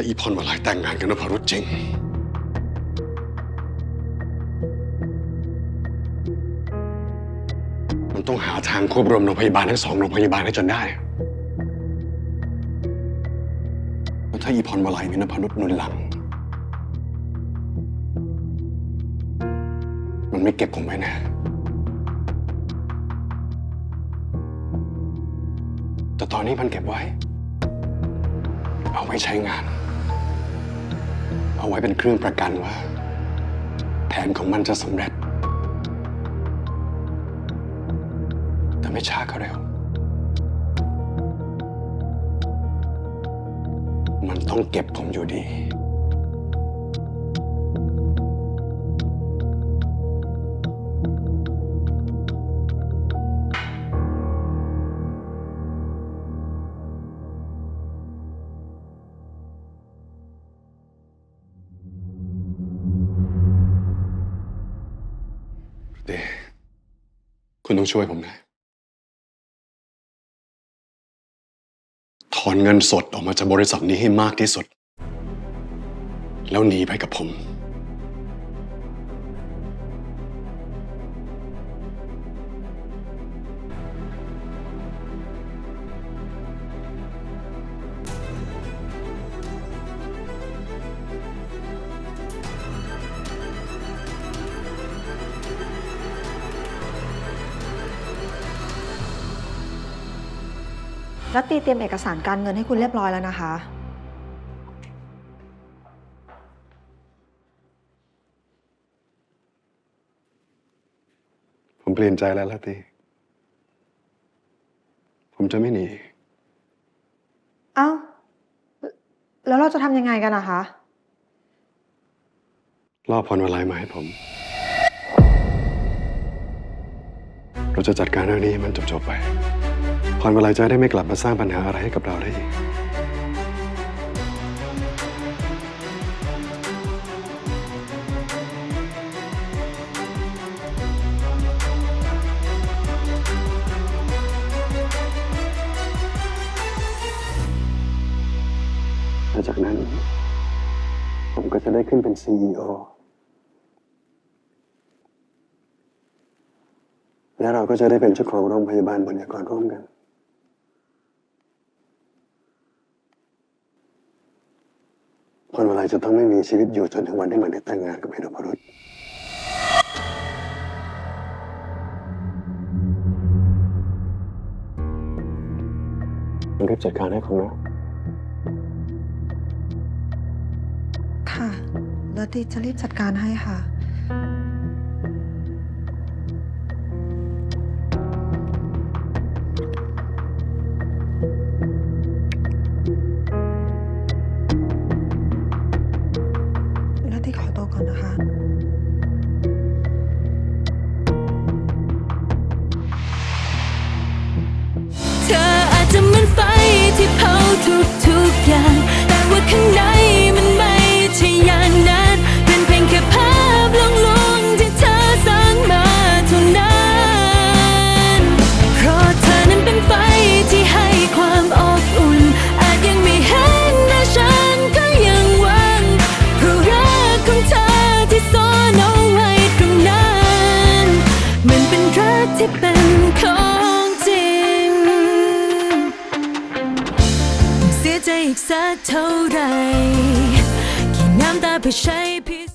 ถ้าอีพรมาลายแต่งงานกับนพรุษจริง มันต้องหาทางควบรวมโรงพยาบาลทั้งสองโรงพยาบาลให้จนได้แล้วถ้าอีพรมาลายมีนพรุษนุนหลัง มันไม่เก็บผมไว้แนะแต่ตอนนี้มันเก็บไว้ เอาไว้ใช้งาน เอาไว้เป็นเครื่องประกันว่า แผนของมันจะสำเร็จ แต่ไม่ช้าก็เร็ว มันต้องเก็บผมอยู่ดี คุณต้องช่วยผมนะ ถอนเงินสดออกมาจากบริษัทนี้ให้มากที่สุด แล้วหนีไปกับผม แล้วตีเตรียมเอกสารการเงินให้คุณเรียบร้อยแล้วนะคะ ผมเปลี่ยนใจแล้วละตีผมจะไม่หนี เอ้า แล้วเราจะทำยังไงกันนะคะล่อพรวลัยมาให้ผม เราจะจัดการเรื่องนี้ให้มันจบๆไป พรวลัยจะได้ไม่กลับมาสร้างปัญหาอะไรให้กับเราได้อีกหลังจากนั้น ผมก็จะได้ขึ้นเป็น CEO และเราก็จะได้เป็นเจ้าของโรงพยาบาลบุญญากรร่วมกัน คนเวลาจะต้องไม่มีชีวิตอยู่จนถึงวันที่มันได้แต่งงานกับเอนพรุษรีบจัดการให้ผมนะค่ะ แล้วตีจะรีบจัดการให้ค่ะาที่ขอตัวก่อนนะคะเธออาจจะเหมือนไฟที่เผาทุก ใจอีกสักเท่าไรกี่น้ำตาเพื่อใช้